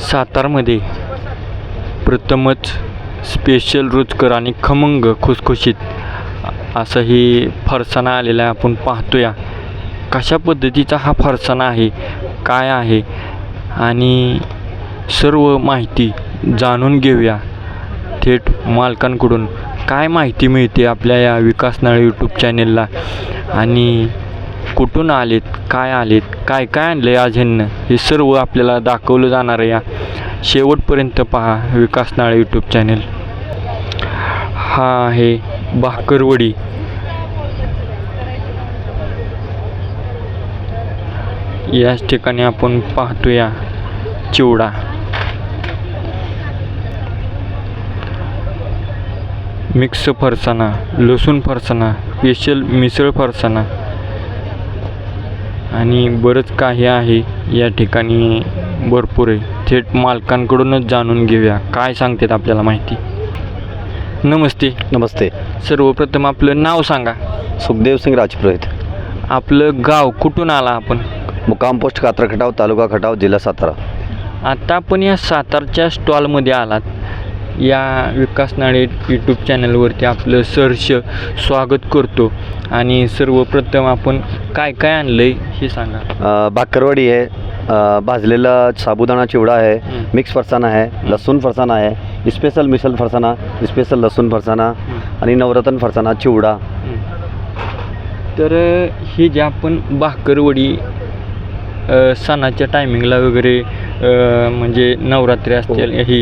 सातारमध्ये प्रथमच स्पेशल रुचकर आणि खमंग खुसखुशीत असं ही फरसाणा आलेला आहे. आपण पाहतोया कशा पद्धतीचा हा फरसाणा आहे काय आहे आणि सर्व माहिती जाणून घेऊया थेट मालकांकडून. काय माहिती मिळते आपल्या या विकासनाळ यूट्यूब चॅनेलला आणि कुठून आलेत काय आलेत काय काय आणलं आहे आज ह्यांनं? हे सर्व आपल्याला दाखवलं जाणार आहे या शेवटपर्यंत पहा विकास नाळे यूट्यूब चॅनेल हा आहे भाकरवडी. याच ठिकाणी आपण पाहतोया चिवडा. मिक्स फरसाणा लसूण फरसाणा स्पेशल मिसळ फरसाणा. आणि बरंच काही आहे या ठिकाणी भरपूर आहे. थेट मालकांकडूनच जाणून घेऊया. काय सांगतात आपल्याला माहिती? नमस्ते. नमस्ते. सर्वप्रथम आपलं नाव सांगा. सुखदेव सिंग राजपुरोहित. आपलं गाव कुठून आला आपण? मुक्काम पोस्ट कात्र खटाव तालुका खटाव जिल्हा सातारा. आता आपण या सातारच्या स्टॉलमध्ये आलात. या विकास नाळे यूट्यूब चॅनलवरती आपलं सहर्ष स्वागत करतो. आणि सर्वप्रथम आपण काय काय आणलं आहे हे सांगा. भाकरवडी आहे. भाजलेला साबुदाणा चिवडा आहे. हं. मिक्स फरसाणा आहे. लसूण फरसाणा आहे. स्पेशल मिसल फरसाणा स्पेशल लसूण फरसाणा आणि नवरत्न फरसाणा चिवडा. तर हे जे आपण भाकरवडी सणाच्या टायमिंगला वगैरे म्हणजे नवरात्री असतील ही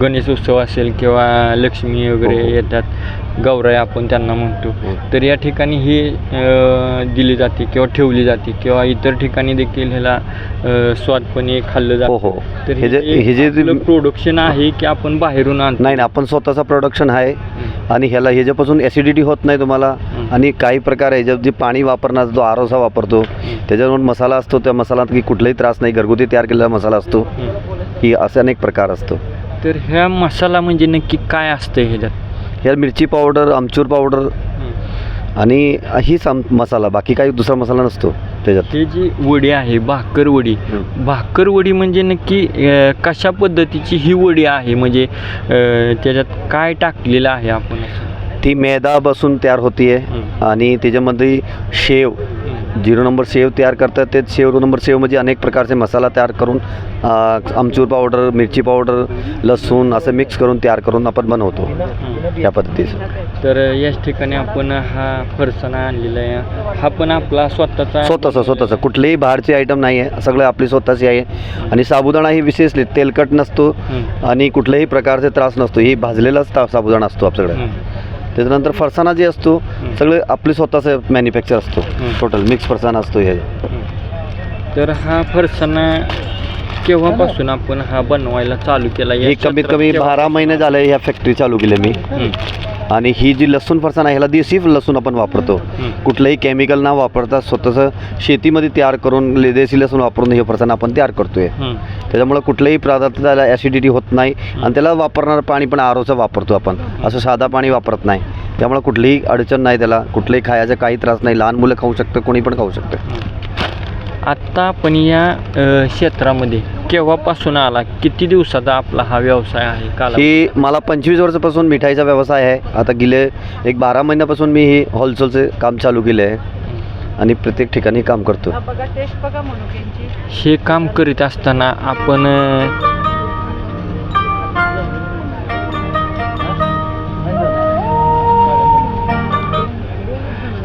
गणेश उत्सव असेल किंवा लक्ष्मी वगैरे हो, हो. येतात गौराई आपण त्यांना म्हणतो हो. तर या ठिकाणी ही दिली जाते किंवा ठेवली जाते किंवा इतर ठिकाणी देखील ह्याला स्वादपणे खाल्लं हो जातं हो तर हे जे हे जे प्रोडक्शन आहे की आपण बाहेरून आणतो नाही आपण स्वतःचा प्रोडक्शन आहे हं. आणि ह्याला ह्याच्यापासून ॲसिडिटी होत नाही तुम्हाला हं. आणि काही प्रकार ह्याच्यात जे पाणी वापरणार जो आरोसा वापरतो त्याच्यावर मसाला असतो त्या मसाल्यात की कुठलाही त्रास नाही घरगुती तयार केलेला मसाला असतो. हं. की असे अनेक प्रकार असतो. तर ह्या मसाला म्हणजे नक्की काय असतं ह्याच्यात? ह्यात मिरची पावडर आमचूर पावडर आणि हीच आम मसाला बाकी काही दुसरा मसाला नसतो त्याच्यात. हे जी वडी आहे भाकर वडी. भाकर वडी म्हणजे नक्की कशा पद्धतीची ही वडी आहे? म्हणजे त्याच्यात काय टाकलेलं आहे आपण? ती मैदा बसून तयार होतीये. हं. आणि त्याच्यामध्ये शेव झिरो नंबर शेव तयार करतात. ते शेव नंबर शेव म्हणजे अनेक प्रकारचे मसाला तयार करून आमचूर पावडर मिरची पावडर लसूण असं मिक्स करून तयार करून आपण बनवतो. या पद्धतीचं. तर याच ठिकाणी आपण हा फरसाणा आणलेला आहे. हा पण आपला स्वतःचा स्वतःचं स्वतःचं. कुठलेही बाहेरची आयटम नाही आहे सगळं आपली स्वतःची आहे. आणि साबुदाणा ही विशेषली तेलकट नसतो. आणि कुठल्याही प्रकारचे त्रास नसतो. ही भाजलेलाच ता- साबुदाणा असतो आपल्याकडे. त्याच्यानंतर फरसाणा जे असतो. सगळे आपले स्वतःचं मॅन्युफॅक्चर असतो. टोटल मिक्स फरसाणा असतो हे तर हा फरसाणा केव्हापासून आपण हा बनवायला चालू केला हे कमीत कमी बारा महिने झाले ह्या फॅक्टरी चालू केली मी. आणि ही जी लसूण फरसाण आहे ह्याला देशी लसूण आपण वापरतो. कुठलंही केमिकल न वापरता स्वतःचं शेतीमध्ये तयार करून ले- देशी लसूण वापरून हे फरसाण आपण तयार करतोय. त्याच्यामुळे कुठल्याही त्याला ॲसिडिटी होत नाही आणि त्याला वापरणारं पाणी पण आरोचं वापरतो आपण. असं साधा पाणी वापरत नाही. त्यामुळे कुठलीही अडचण नाही त्याला. कुठल्याही खायचा काही त्रास नाही. लहान मुलं खाऊ शकतं कोणी पण खाऊ शकतं. आत्ता आपण या क्षेत्रामध्ये केव्हापासून आला? किती दिवसाचा आपला हा व्यवसाय आहे काला ही मला पंचवीस वर्षापासून मिठाईचा व्यवसाय आहे. आता गेले एक बारा महिन्यापासून मी ही होलसेलचे काम चालू केले आहे. आणि प्रत्येक ठिकाणी काम करतो. बघा टेस्ट बघा म्हणून त्यांची. हे काम करीत असताना आपण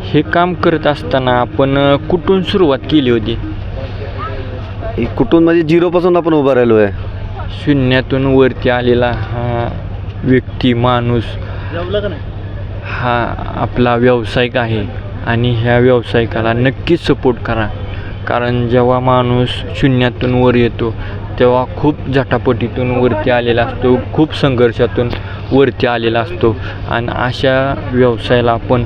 हे काम करत असताना आपण कुठून सुरुवात केली होती? हे कुठून म्हणजे झिरोपासून आपण उभा राहिलो आहे शून्यातून वरती आलेला हा व्यक्ती माणूस हा आपला व्यावसायिक आहे आणि ह्या व्यावसायिकाला नक्कीच सपोर्ट करा. कारण जेव्हा माणूस शून्यातून वर येतो तेव्हा खूप झटापटीतून वरती आलेला असतो खूप संघर्षातून वरती आलेला असतो आणि अशा व्यवसायाला आपण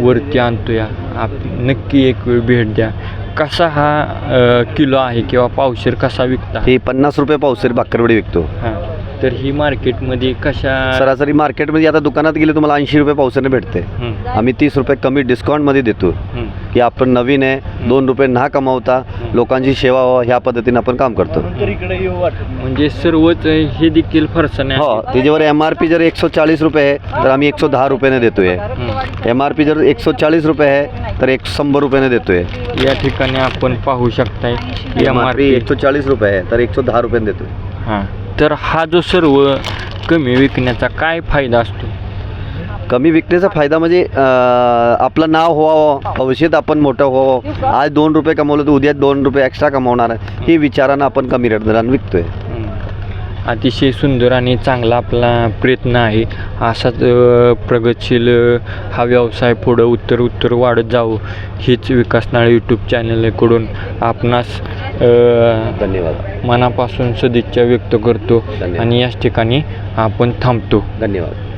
वरती आणतो या आप नक्की एक वेळ भेट द्या. कसा हा अ, किलो आहे किंवा पावशेर कसा विकता? ही पन्नास रुपये पावसरी भाकरवडी विकतो. हां तर ही मार्केटमध्ये कशा सरासरी मार्केटमध्ये आता दुकानात गेले तुम्हाला ऐंशी रुपये पावसाने भेटते. हं, आम्ही तीस रुपये कमी डिस्काउंटमध्ये देतो. हं. की आपण नवीन आहे दोन रुपये ना कमावता लोकांची सेवा व्हावं ह्या पद्धतीने आपण काम करतो. म्हणजे सर्वच हे देखील फरसाने हो. त्याच्यावर एम आर पी जर एकशे चाळीस रुपये आहे तर आम्ही एकशे दहा रुपयाने देतोय. एम आर पी जर एकशे चाळीस रुपये आहे तर एक शंभर रुपयाने देतोय. या ठिकाणी आपण पाहू शकताय एम आर पी एकशे चाळीस रुपये आहे तर एकशे दहा रुपयाने देतोय. हां. तर हा जो सर्व कमी विकण्याचा काय फायदा असतो? कमी विकण्याचा फायदा म्हणजे आपलं नाव व्हावं भविष्यात आपण मोठं व्हावं. आज दोन रुपये कमवलं तर उद्या दोन रुपये एक्स्ट्रा कमवणार आहे. ही विचारानं आपण कमी रेट दरानं विकतोय. अतिशय सुंदर आणि चांगला आपला प्रयत्न आहे. असाच प्रगतशील हा व्यवसाय पुढं उत्तर उत्तर वाढत जावं. हीच विकासनाळ यूट्यूब चॅनलकडून आपणास धन्यवाद. मनापासून सदिच्छा व्यक्त करतो. आणि याच ठिकाणी आपण थांबतो. धन्यवाद.